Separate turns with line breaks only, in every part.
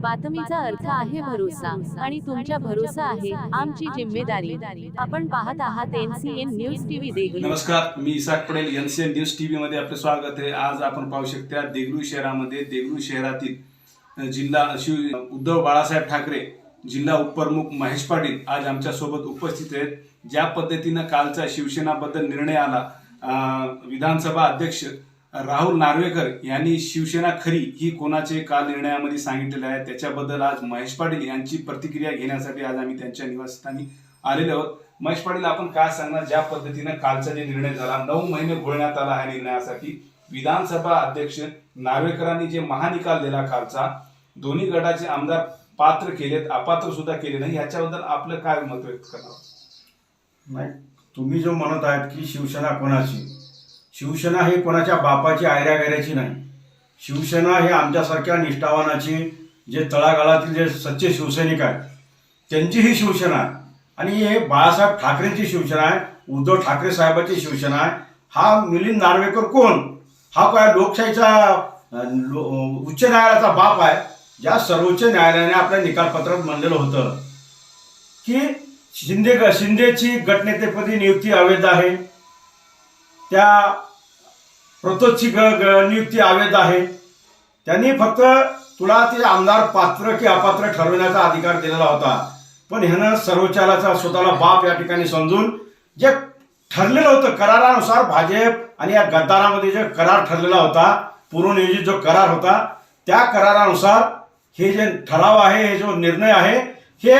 बातमीचा अर्थ आहे भरोसा आणि तुमच्या भरोसा आहे आमची जिम्मेदारी. आपण पाहत आहात एनसीएन न्यूज टीव्ही देगलूर
नमस्कार मी Isak Patel NCN news TV मध्ये आपले स्वागत आहे. आज आपण पाहू शकता देगलूर शहरामध्ये देगलूर शहरातील जिल्हा शिव उद्धव बाळासाहेब ठाकरे जिल्हा उपप्रमुख महेश पाटील आज आमच्यासोबत उपस्थित आहेत. ज्या पद्धतीनं कालचा शिवसेनाबद्दल निर्णय आला विधानसभा अध्यक्ष राहुल नार्वेकर यांनी शिवसेना खरी ही कोणाचे काल निर्णयामध्ये सांगितलेले आहे? त्याच्याबद्दल आज महेश पाटील यांची प्रतिक्रिया घेण्यासाठी आज आम्ही त्यांच्या निवासस्थानी आलेलो आहोत. महेश पाटील आपण काय सांगणार? ज्या पद्धतीनं कालचा जे निर्णय झाला नऊ महिने घोळण्यात आला ह्या निर्णयासाठी. विधानसभा अध्यक्ष नार्वेकरांनी जे महानिकाल दिला कालचा दोन्ही गटाचे आमदार पात्र केलेत अपात्र सुद्धा केले नाही. याच्याबद्दल आपलं काय मत व्यक्त करणार?
नाही तुम्ही जो म्हणत आहात की शिवसेना कोणाची शिवसेना ही कोणाच्या बापाची आयऱ्या गैऱ्याची नाही. शिवसेना हे आमच्यासारख्या निष्ठावानाची जे तळागाळातील जे सच्चे शिवसैनिक आहेत त्यांची ही शिवसेना आहे. आणि हे बाळासाहेब ठाकरेंची शिवसेना आहे उद्धव ठाकरे साहेबांची शिवसेना आहे. हा मिलिंद नार्वेकर कोण? हा काय लोकशाहीचा लो- उच्च न्यायालयाचा बाप आहे. ज्या सर्वोच्च न्यायालयाने आपल्या निकालपत्रात म्हणलेलं होतं की शिंदे शिंदेची गटनेतेपदी नियुक्ती अवैध आहे. त्या प्रतोदची नियुक्ती अवैध आहे. त्यांनी फक्त तुला ते आमदार पात्र की अपात्र ठरवण्याचा अधिकार दिलेला होता. पण ह्यानं सर्वोच्चालयाचा स्वतःला बाप या ठिकाणी समजून जे ठरलेलं होतं करारानुसार भाजप आणि या गद्दारामध्ये जे करार ठरलेला होता पूर्वनियोजित जो करार होता त्या करारानुसार हे जे ठराव आहे हे जो निर्णय आहे हे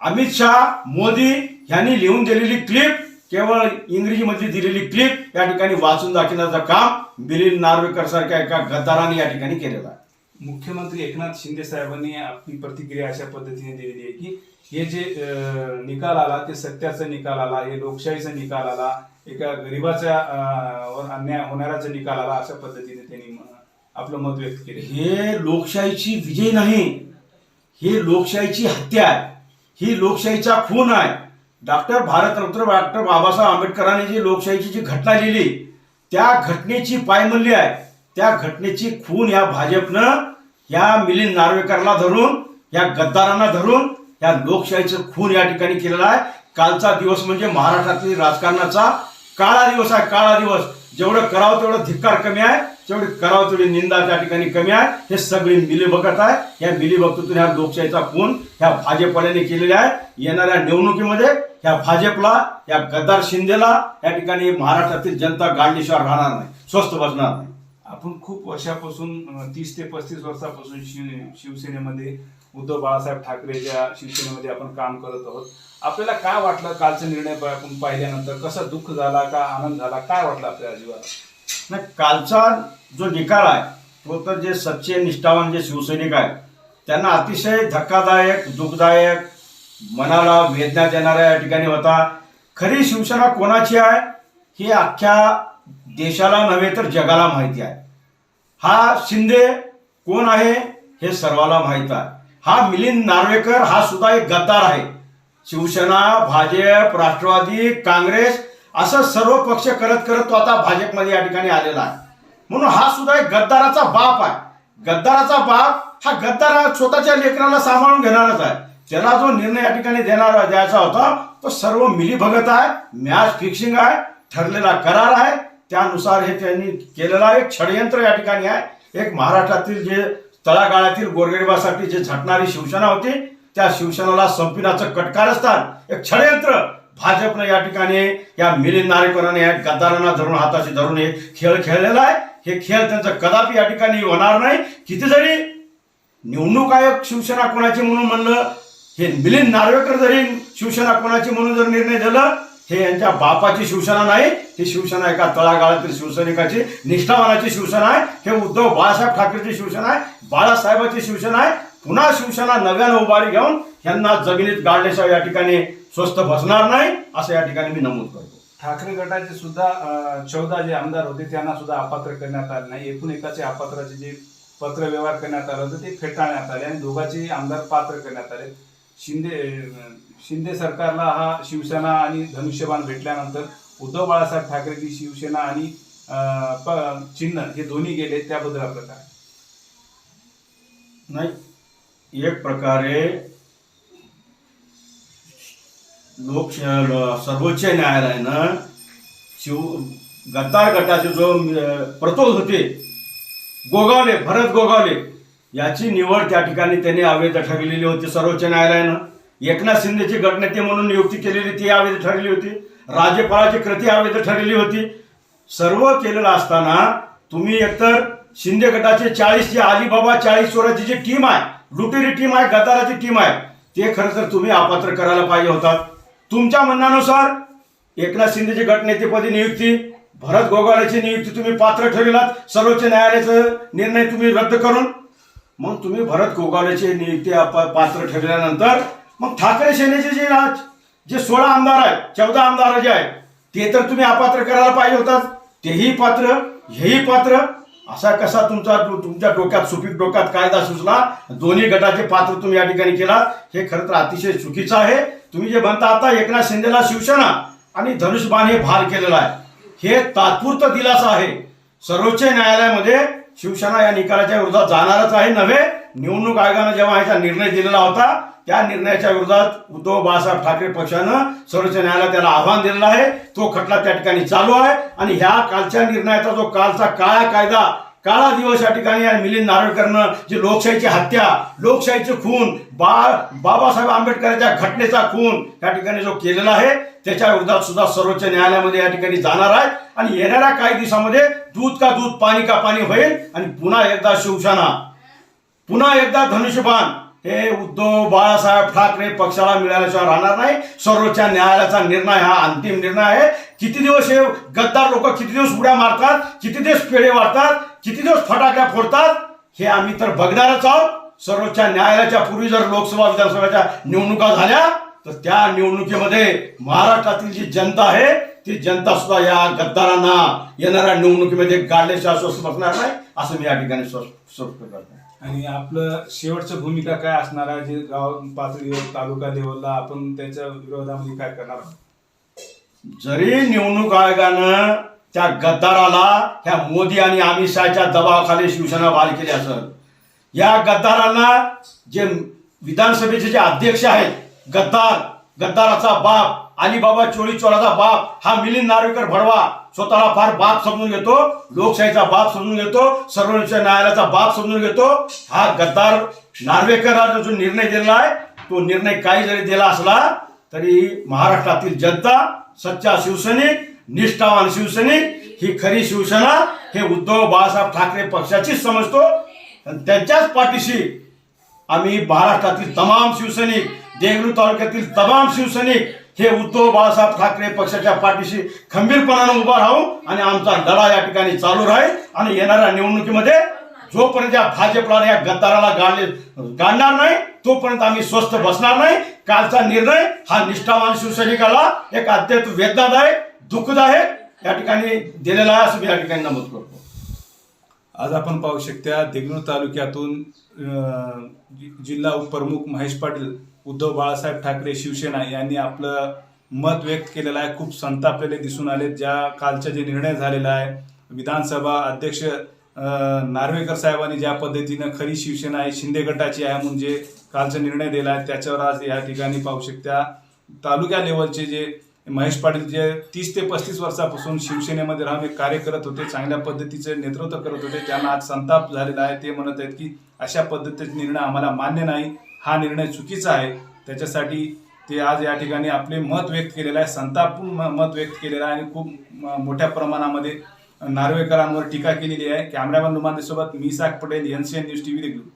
अमित शहा मोदी यांनी लिहून दिलेली क्लिप केवळ इंग्रजीमध्ये दिलेली क्लिप या ठिकाणी वाचून दाखवण्याचं काम मिलिंद नार्वेकर सारख्या एका गद्दाराने या ठिकाणी केलेलं आहे.
मुख्यमंत्री एकनाथ शिंदे साहेबांनी आपली प्रतिक्रिया अशा पद्धतीने दिलेली आहे की हे जे निकाल आला ते सत्याचा निकाल आला हे लोकशाहीचा निकाल आला एका गरिबाच्या अन्याय होणाऱ्याचा निकाल आला अशा पद्धतीने त्यांनी आपलं मत व्यक्त केले.
हे लोकशाहीची विजय नाही हे लोकशाहीची हत्या आहे ही लोकशाहीचा खून आहे. डॉक्टर भारतरत्न डॉक्टर बाबासाहेब आंबेडकरांनी जी लोकशाहीची जी घटना लिहिली त्या घटनेची पायमल्ली आहे. त्या घटनेची खून या भाजपनं या मिलिंद नार्वेकरला धरून या गद्दारांना धरून या लोकशाहीचं खून या ठिकाणी केलेला आहे. कालचा दिवस म्हणजे महाराष्ट्रातील राजकारणाचा काळा दिवस आहे. काळा दिवस. जेवढं करावं तेवढं धिक्कार कमी आहे. तेवढी करावं तेवढी निंदा त्या ठिकाणी कमी आहे. हे सगळी मिलीभगत आहे. या मिलीभगतीतून ह्या लोकशाहीचा खून ह्या भाजपवाल्याने केलेला आहे. येणाऱ्या निवडणुकीमध्ये ह्या भाजपला या गद्दार शिंदेला या ठिकाणी महाराष्ट्रातील जनता गाडलीशिवाय राहणार नाही. स्वस्त बसणार नाही.
आपण खूप वर्षापासून तीस ते पस्तीस वर्षापासून शिव शिवसेनेमध्ये उद्धव बाळासाहेब ठाकरेच्या शिवसेनेमध्ये आपण काम करत आहोत. आपल्याला काय वाटलं कालचा निर्णय आपण पाहिल्यानंतर? कसा दुःख झाला का आनंद झाला? काय वाटलं आपल्या जीवाला
नाही कालचा जो निकाल आहे तो तर जे सच्चे निष्ठावान जे शिवसैनिक आहेत त्यांना अतिशय धक्कादायक दुःखदायक मनाला वेदना देणाऱ्या या ठिकाणी होता. खरी शिवसेना कोणाची आहे ही अख्ख्या देशाला नव्हे तर जगाला माहिती आहे. हा शिंदे कोण आहे हे सर्वाला माहीत आहे. हा मिलिंद नार्वेकर हा सुद्धा एक गद्दार आहे. शिवसेना भाजप राष्ट्रवादी काँग्रेस असं सर्व पक्ष करत करत तो आता भाजपमध्ये या ठिकाणी आलेला आहे. म्हणून हा सुद्धा एक गद्दाराचा बाप आहे. गद्दाराचा बाप हा गद्दार स्वतःच्या लेकराला सांभाळून घेणारच आहे. त्याला जो निर्णय या ठिकाणी देणारा द्यायचा होता तो सर्व मिलीभगत आहे मॅच फिक्सिंग आहे ठरलेला करार आहे. त्यानुसार हे त्यांनी केलेला एक षडयंत्र या ठिकाणी आहे. एक महाराष्ट्रातील जे तळागाळातील गोरगरिबासाठी जे झटणारी शिवसेना होती त्या शिवसेनेला संपिनाचं कटकारस्थान एक षडयंत्र भाजपनं या ठिकाणी या मिलिंद नारेकरांनी या गद्दारांना धरून हाताशी धरून हे खेळ खेळलेला आहे. हे खेळ त्यांचं कदापि या ठिकाणी होणार नाही. किती जरी निवडणूक आयोग शिवसेना कोणाची म्हणून म्हणलं हे मिलिंद नार्वेकर जरी शिवसेना कोणाची म्हणून जर निर्णय झालं हे यांच्या बापाची शिवसेना नाही. ही शिवसेना एका तळागाळातील शिवसैनिकाची निष्ठावानाची शिवसेना आहे. हे उद्धव बाळासाहेब ठाकरेची शिवसेना आहे. बाळासाहेबाची शिवसेना आहे. पुन्हा शिवसेना नव्यानं उभारी घेऊन यांना जमिनीत गाडल्याशिवाय या ठिकाणी स्वस्त बसणार नाही असं या ठिकाणी मी नमूद करतो.
ठाकरे गटाचे सुद्धा चौदा जे आमदार होते त्यांना सुद्धा अपात्र करण्यात आले नाही. एकूण एकाचे अपात्राचे जे पत्र व्यवहार करण्यात आलं होतं ते फेटाळण्यात आले आणि दोघांचे आमदार पात्र करण्यात आले. शिंदे शिंदे सरकारला हा शिवसेना आणि धनुष्यबाण भेटल्यानंतर उद्धव बाळासाहेब ठाकरेची शिवसेना आणि चिन्ह हे दोन्ही गेले त्याबद्दल आपलं काय?
नाही एक प्रकारे लोक सर्वोच्च न्यायालयानं शिव गद्दार गटाचे जो अं, प्रतोद होते गोगावले भरत गोगावले याची निवड त्या ठिकाणी त्यांनी अवैध ठरलेली होती. सर्वोच्च न्यायालयानं एकनाथ शिंदेची गटनेते म्हणून नियुक्ती केलेली ती अवैध ठरली होती. राज्यपालाची कृती अवैध ठरलेली होती. सर्व केलेलं असताना तुम्ही एकतर शिंदे गटाचे चाळीस जे अलिबाबा चाळीस चोराची जी टीम आहे लुटेरी टीम आहे गदाराची टीम आहे ते खरं तर तुम्ही अपात्र करायला पाहिजे होतात. तुमच्या म्हणण्यानुसार एकनाथ शिंदेची गटनेतेपदी नियुक्ती भरत गोगावलेची नियुक्ती तुम्ही पात्र ठरविलात सर्वोच्च न्यायालयाचा निर्णय तुम्ही रद्द करून मग तुम्ही भरत गोगावलेची नियुक्ती पात्र ठरल्यानंतर मग ठाकरे सेनेचे जे राज जे सोळा आमदार आहेत चौदा आमदार जे आहेत ते तर तुम्ही अपात्र करायला पाहिजे होतात. तेही पात्र हेही पात्र असा कसा तुमचा तुमच्या डोक्यात सुपीक डोक्यात कायदा सुचला? दोन्ही गटाचे पात्र तुम्ही या ठिकाणी केला हे खरं तर अतिशय चुकीचं आहे. तुम्ही जे म्हणता आता एकनाथ शिंदेला शिवसेना आणि धनुष्यबाण हे भार केलेलं आहे. हे तात्पुरतं दिलासा आहे. सर्वोच्च न्यायालयामध्ये शिवसेना या निकालाच्या विरोधात जाणारच आहे. नव्हे निवडणूक आयोगानं जेव्हा ह्याचा निर्णय दिलेला होता त्या निर्णयाच्या विरोधात उद्धव बाळासाहेब ठाकरे पक्षानं सर्वोच्च न्यायालयात त्याला आव्हान दिलेलं आहे. तो खटला त्या ठिकाणी चालू आहे आणि ह्या कालच्या निर्णयाचा जो कालचा काळा कायदा काळा दिवस या ठिकाणी या मिलिंद नारळकरनं जी लोकशाहीची हत्या लोकशाहीचे खून बा बाबासाहेब आंबेडकरांच्या घटनेचा खून या ठिकाणी जो केलेला आहे त्याच्या विरोधात सुद्धा सर्वोच्च न्यायालयामध्ये या ठिकाणी जाणार आहे. आणि येणाऱ्या काही दिवसामध्ये दूध का दूध पाणी का पाणी होईल आणि पुन्हा एकदा शिवसेना पुन्हा एकदा धनुष्यबाण हे उद्धव बाळासाहेब ठाकरे पक्षाला मिळाल्याशिवाय राहणार नाही. सर्वोच्च न्यायालयाचा निर्णय हा अंतिम निर्णय आहे. किती दिवस हे गद्दार लोक किती दिवस उड्या मारतात किती दिवस पेढे वाढतात किती दिवस फटाक्या फोडतात? हे आम्ही तर बघणारच आहोत. सर्वोच्च न्यायालयाच्या पूर्वी जर लोकसभा विधानसभेच्या निवडणुका झाल्या तर त्या निवडणुकीमध्ये महाराष्ट्रातील जी जनता आहे ती जनता सुद्धा या गद्दारांना येणाऱ्या निवडणुकीमध्ये गाडल्याशिवाय स्वस्त बसणार नाही असं मी या ठिकाणी स्पष्ट करतो.
आणि आपलं शेवटचं भूमिका काय असणार आहे? जे गाव पातळीवर तालुका लेवलला आपण त्याच्या विरोधामध्ये काय करणार आहोत?
जरी निवडणूक आयोगानं त्या गद्दाराला ह्या मोदी आणि अमित शहाच्या दबावाखाली शिवसेना बाल केली असं या गद्दारांना जे विधानसभेचे जे अध्यक्ष आहेत गद्दार गद्दाराचा बाप अलीबाबा चोळी चोराचा बाप हा मिलिंद नार्वेकर भडवा स्वतःला फार बाप समजून घेतो लोकशाहीचा बाप समजून घेतो सर्वोच्च न्यायालयाचा बाप समजून घेतो. हा गद्दार नार्वेकरांना जो निर्णय दिलेला आहे तो निर्णय काही जरी दिला असला तरी महाराष्ट्रातील जनता सच्चा शिवसैनिक निष्ठावान शिवसैनिक ही खरी शिवसेना हे उद्धव बाळासाहेब ठाकरे पक्षाचीच समजतो. आणि त्यांच्याच पाठीशी आम्ही महाराष्ट्रातील तमाम शिवसैनिक देगलू तालुक्यातील तमाम शिवसैनिक हे उद्धव बाळासाहेब ठाकरे पक्षाच्या पाठीशी खंबीरपणानं उभा राहू आणि आमचा लढा या ठिकाणी चालू राहील. आणि येणाऱ्या निवडणुकीमध्ये जोपर्यंत या भाजपला या गद्दाराला गाडले गाडणार नाही तोपर्यंत आम्ही स्वस्थ बसणार नाही. कालचा निर्णय हा निष्ठावान शिवसैनिकाला एक अत्यंत वेदनादायक दुःखदायक या ठिकाणी दिलेला आहे असं मी या ठिकाणी नमूद करतो.
आज आपण पाहू शकता देगलूर तालुक्यातून जि- जिल्हा उपप्रमुख महेश पाटील उद्धव बाळासाहेब ठाकरे शिवसेना यांनी आपलं मत व्यक्त केलेलं आहे. खूप संतापलेले दिसून आले ज्या कालचा जे निर्णय झालेला आहे विधानसभा अध्यक्ष नार्वेकर साहेबांनी ज्या पद्धतीनं खरी शिवसेना आहे शिंदे गटाची आहे म्हणजे जे कालचा निर्णय दिला आहे त्याच्यावर आज या ठिकाणी पाहू शकता तालुक्या लेवलचे जे महेश पाटील जे तीस ते पस्तीस वर्षापासून शिवसेनेमध्ये राहून एक कार्य करत होते चांगल्या पद्धतीचे नेतृत्व करत होते त्यांना आज संताप झालेला आहे. ते म्हणत आहेत की अशा पद्धतीचे निर्णय आम्हाला मान्य नाही. हा निर्णय चुकीचा आहे. त्याच्यासाठी ते आज या ठिकाणी आपले मत व्यक्त केलेलं आहे. संतापून म- मत व्यक्त केलेलं आहे आणि खूप मोठ्या प्रमाणामध्ये नार्वेकरांवर टीका केलेली आहे. कॅमेरामॅन रुमांदेसोबत मी साग पटेल एनसीएन न्यूज टीव्ही देखील